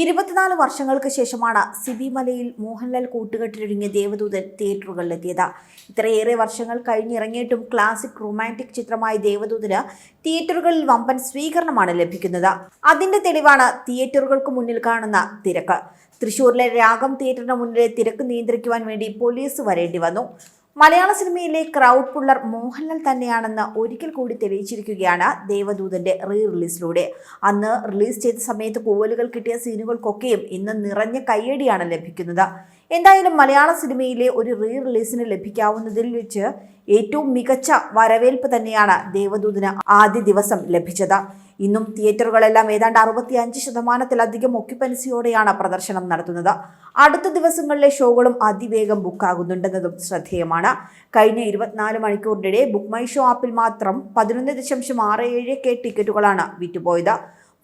ഇരുപത്തിനാല് വർഷങ്ങൾക്ക് ശേഷമാണ് സിബി മലയിൽ മോഹൻലാൽ കൂട്ടുകെട്ടിലൊരുങ്ങിയ ദേവദൂതൻ തിയേറ്ററുകളിലെത്തിയത്. ഇത്രയേറെ വർഷങ്ങൾ കഴിഞ്ഞിറങ്ങിയിട്ടും ക്ലാസിക് റൊമാന്റിക് ചിത്രമായ ദേവദൂതന് തിയേറ്ററുകളിൽ വമ്പൻ സ്വീകരണമാണ് ലഭിക്കുന്നത്. അതിന്റെ തെളിവാണ് തിയേറ്ററുകൾക്ക് മുന്നിൽ കാണുന്ന തിരക്ക്. തൃശൂരിലെ രാഗം തിയേറ്ററിന് മുന്നിലെ തിരക്ക് നിയന്ത്രിക്കുവാൻ വേണ്ടി പോലീസ് വരേണ്ടി വന്നു. മലയാള സിനിമയിലെ ക്രൗഡ് പുള്ളർ മോഹൻലാൽ തന്നെയാണെന്ന് ഒരിക്കൽ കൂടി തെളിയിച്ചിരിക്കുകയാണ് ദേവദൂതന്റെ റീ റിലീസിലൂടെ അന്ന് റിലീസ് ചെയ്ത സമയത്ത് കൂവലുകൾ കിട്ടിയ സീനുകൾക്കൊക്കെയും ഇന്ന് നിറഞ്ഞ കയ്യടിയാണ് ലഭിക്കുന്നത്. എന്തായാലും മലയാള സിനിമയിലെ ഒരു റീ റിലീസിന് ലഭിക്കാവുന്നതിൽ വെച്ച് ഏറ്റവും മികച്ച വരവേൽപ്പ് തന്നെയാണ് ദേവദൂതിന് ആദ്യ ദിവസം ലഭിച്ചത്. ഇന്നും തിയേറ്ററുകളെല്ലാം ഏതാണ്ട് അറുപത്തി അഞ്ച് ശതമാനത്തിലധികം ഒക്യുപ്പൻസിയോടെയാണ് പ്രദർശനം നടത്തുന്നത്. അടുത്ത ദിവസങ്ങളിലെ ഷോകളും അതിവേഗം ബുക്കാകുന്നുണ്ടെന്നതും ശ്രദ്ധേയമാണ്. കഴിഞ്ഞ ഇരുപത്തിനാല് മണിക്കൂറിനിടെ ബുക്ക് മൈ ഷോ ആപ്പിൽ മാത്രം പതിനൊന്ന് ദശാംശം ആറ് ഏഴ് കെ ടിക്കറ്റുകളാണ് വിറ്റുപോയത്.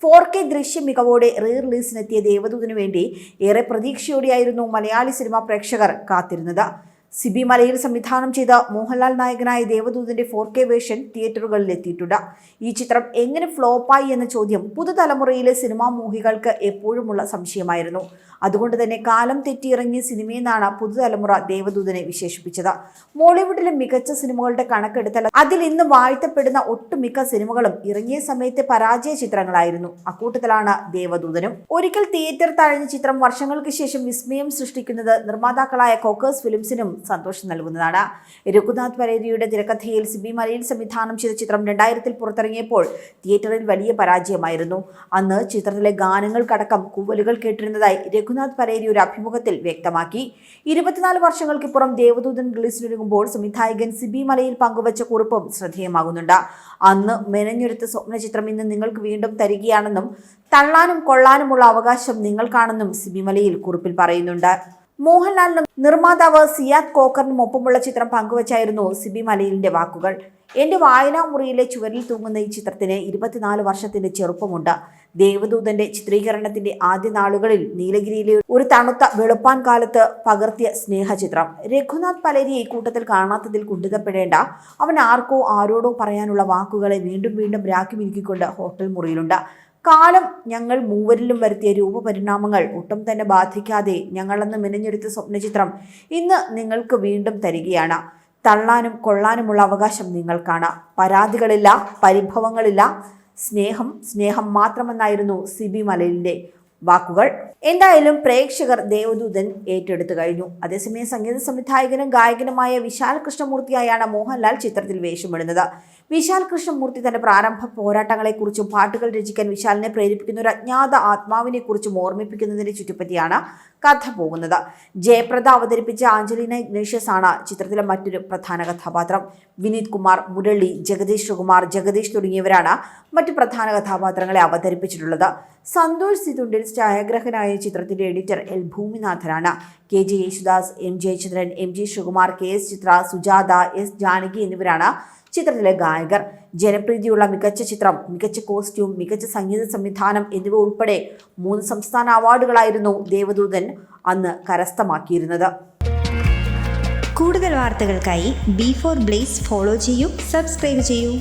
ഫോർ കെ ദൃശ്യ മികവോടെ റീ റിലീസിനെത്തിയ ദേവദൂതിനു വേണ്ടി ഏറെ പ്രതീക്ഷയോടെയായിരുന്നു മലയാളി സിനിമാ പ്രേക്ഷകർ കാത്തിരുന്നത്. സിബി മലയിൽ സംവിധാനം ചെയ്ത മോഹൻലാൽ നായകനായ ദേവദൂതന്റെ ഫോർ കെ വേഷൻ തിയേറ്ററുകളിൽ എത്തിയിട്ടുണ്ട് ഈ ചിത്രം എങ്ങനെ ഫ്ലോപ്പായി എന്ന ചോദ്യം പുതുതലമുറയിലെ സിനിമാ മോഹികൾക്ക് എപ്പോഴുമുള്ള സംശയമായിരുന്നു. അതുകൊണ്ട് തന്നെ കാലം തെറ്റിയിറങ്ങിയ സിനിമയെന്നാണ് പുതുതലമുറ ദേവദൂതനെ വിശേഷിപ്പിച്ചത്. മോളിവുഡിലെ മികച്ച സിനിമകളുടെ കണക്കെടുത്താൽ അതിൽ ഇന്ന് വാഴ്ത്തപ്പെടുന്ന ഒട്ടുമിക്ക സിനിമകളും ഇറങ്ങിയ സമയത്തെ പരാജയ ചിത്രങ്ങളായിരുന്നു. അക്കൂട്ടത്തിലാണ് ദേവദൂതനും. ഒരിക്കൽ തിയേറ്റർ തഴഞ്ഞ ചിത്രം വർഷങ്ങൾക്ക് ശേഷം വിസ്മയം സൃഷ്ടിക്കുന്നത് നിർമ്മാതാക്കളായ കോക്കേഴ്സ് ഫിലിംസിനും സന്തോഷം നൽകുന്നതാണ്. രഘുനാഥ് പരേരിയുടെ തിരക്കഥയിൽ സിബി മലയിൽ സംവിധാനം ചെയ്ത ചിത്രം രണ്ടായിരത്തിൽ പുറത്തിറങ്ങിയപ്പോൾ തിയേറ്ററിൽ വലിയ പരാജയമായിരുന്നു. അന്ന് ചിത്രത്തിലെ ഗാനങ്ങൾക്കടക്കം കൂവലുകൾ കേട്ടിരുന്നതായി രഘുനാഥ് പരേരി ഒരു അഭിമുഖത്തിൽ വ്യക്തമാക്കി. ഇരുപത്തിനാല് വർഷങ്ങൾക്കിപ്പുറം ദേവദൂതൻ റിലീസിനൊരുങ്ങുമ്പോൾ സംവിധായകൻ സിബി മലയിൽ പങ്കുവച്ച കുറിപ്പും ശ്രദ്ധേയമാകുന്നുണ്ട്. അന്ന് മെനഞ്ഞെടുത്ത സ്വപ്നചിത്രം ഇന്ന് നിങ്ങൾക്ക് വീണ്ടും തരികയാണെന്നും തള്ളാനും കൊള്ളാനുമുള്ള അവകാശം നിങ്ങൾക്കാണെന്നും സിബി മലയിൽ കുറിപ്പിൽ പറയുന്നുണ്ട്. മോഹൻലാലിനും നിർമ്മാതാവ് സിയാദ് കോക്കറിനും ഒപ്പമുള്ള ചിത്രം പങ്കുവച്ചായിരുന്നു സിബി മലയിലിന്റെ വാക്കുകൾ. എന്റെ വായനാ മുറിയിലെ ചുവരിൽ തൂങ്ങുന്ന ഈ ചിത്രത്തിന് ഇരുപത്തിനാല് വർഷത്തിന്റെ ചെറുപ്പമുണ്ട്. ദേവദൂതന്റെ ചിത്രീകരണത്തിന്റെ ആദ്യ നാളുകളിൽ നീലഗിരിയിലെ ഒരു തണുത്ത വെളുപ്പാൻ കാലത്ത് പകർത്തിയ സ്നേഹചിത്രം. രഘുനാഥ് പലരി കൂട്ടത്തിൽ കാണാത്തതിൽ കുണ്ടിതപ്പെടേണ്ട അവൻ ആർക്കോ ആരോടോ പറയാനുള്ള വാക്കുകളെ വീണ്ടും വീണ്ടും രാക്കി മിനുക്കിക്കൊണ്ട് ഹോട്ടൽ മുറിയിലുണ്ട്. കാലം ഞങ്ങൾ മൂവരിലും വരുത്തിയ രൂപപരിണാമങ്ങൾ ഒട്ടും തന്നെ ബാധിക്കാതെ ഞങ്ങളന്ന് മെനഞ്ഞെടുത്ത സ്വപ്നചിത്രം ഇന്ന് നിങ്ങൾക്ക് വീണ്ടും തരികയാണ്. തള്ളാനും കൊള്ളാനുമുള്ള അവകാശം നിങ്ങൾക്കാണ്. പരാതികളില്ല പരിഭവങ്ങളില്ല. സ്നേഹം സ്നേഹം മാത്രമെന്നായിരുന്നു സിബി മലയിലിന്റെ വാക്കുകൾ. എന്തായാലും പ്രേക്ഷകർ ദേവദൂതൻ ഏറ്റെടുത്തു കഴിഞ്ഞു. അതേസമയം സംഗീത സംവിധായകനും ഗായകനുമായ വിശാൽ കൃഷ്ണമൂർത്തിയായാണ് മോഹൻലാൽ ചിത്രത്തിൽ വേഷമിടുന്നത്. വിശാൽ കൃഷ്ണമൂർത്തി തന്റെ പ്രാരംഭ പോരാട്ടങ്ങളെക്കുറിച്ചും പാട്ടുകൾ രചിക്കാൻ വിശാലിനെ പ്രേരിപ്പിക്കുന്ന ഒരു അജ്ഞാത ആത്മാവിനെക്കുറിച്ചും ഓർമ്മിപ്പിക്കുന്നതിനെ ചുറ്റിപ്പറ്റിയാണ് കഥ പോകുന്നത്. ജയപ്രദ അവതരിപ്പിച്ച ആഞ്ജലീന ഇഗ്നേഷ്യസ് ആണ് ചിത്രത്തിലെ മറ്റൊരു പ്രധാന കഥാപാത്രം. വിനീത് കുമാർ മുരളി ജഗദീഷ് ശ്രീകുമാർ ജഗദീഷ് തുടങ്ങിയവരാണ് മറ്റു പ്രധാന കഥാപാത്രങ്ങളെ അവതരിപ്പിച്ചിട്ടുള്ളത്. സന്തോഷ് സിതുണ്ടിൽ ഛായാഗ്രഹനായ ചിത്രത്തിന്റെ editor L ഭൂമിനാഥനാണ്. K J Yesudas M Jayachandran M G Sreekumar K S Chithra Sujatha S Janaki എന്നിവരാണ് ചിത്രത്തിലെ ഗായകർ. ജനപ്രീതിയുള്ള മികച്ച ചിത്രം മികച്ച കോസ്റ്റ്യൂം മികച്ച സംഗീത സംവിധാനം എന്നിവ ഉൾപ്പെടെ മൂന്ന് സംസ്ഥാന അവാർഡുകളായിരുന്നു ദേവദൂതൻ അന്ന് കരസ്ഥമാക്കിയിരുന്നത്. കൂടുതൽ വാർത്തകൾക്കായി ബി ഫോർ ബ്ലേസ് ഫോളോ ചെയ്യൂ സബ്സ്ക്രൈബ് ചെയ്യൂ.